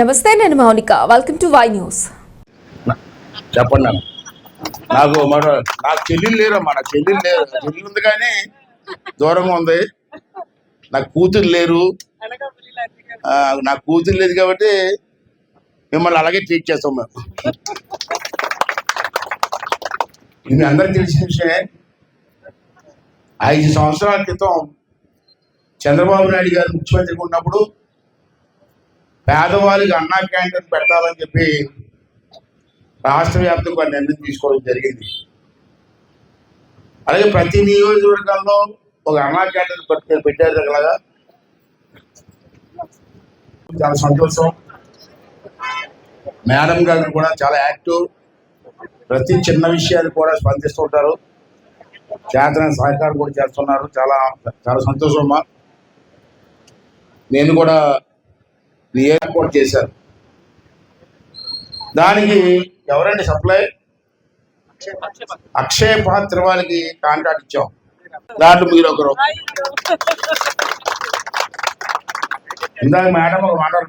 నమస్తే నేను Mounika. Welcome to Y news చెప్పండి నాకు మరో నాకు చెల్లెలు లేరమ్మా నాకు చెల్లెలు లేరు. చెల్లెలు ఉంది కానీ దూరంగా ఉంది. నాకు కూతురు లేరు. నాకు కూతురు లేదు కాబట్టి మిమ్మల్ని అలాగే ట్రీట్ చేస్తాం మేము. ఇది అందరికి తెలిసిన విషయమే. ఐదు సంవత్సరాల క్రితం చంద్రబాబు నాయుడు గారు ముఖ్యమంత్రిగా ఉన్నప్పుడు పేదవాళ్ళకి అన్నా క్యాంటీన్ పెట్టాలని చెప్పి రాష్ట్ర వ్యాప్తంగా నిర్ణయం తీసుకోవడం జరిగింది? అలాగే ప్రతి నియోజకవర్గాల్లో ఒక అన్నా క్యాంటీన్ పెట్టి పెట్టారు అలాగా చాలా సంతోషం. మేడం గారు కూడా చాలా యాక్టివ్. ప్రతి చిన్న విషయాలు కూడా స్పందిస్తుంటారు. చేతన సహకారం కూడా చేస్తున్నారు. చాలా చాలా సంతోషం అమ్మా. నేను కూడా ఏర్పాటు చేశాను దానికి ఎవరండి సప్లై? అక్షయ పాత్ర వాళ్ళకి కాంట్రాక్ట్ ఇచ్చాం. దాంట్లో మీరు ఒకరు. ఇందాక మేడం ఒక మాట్లాడు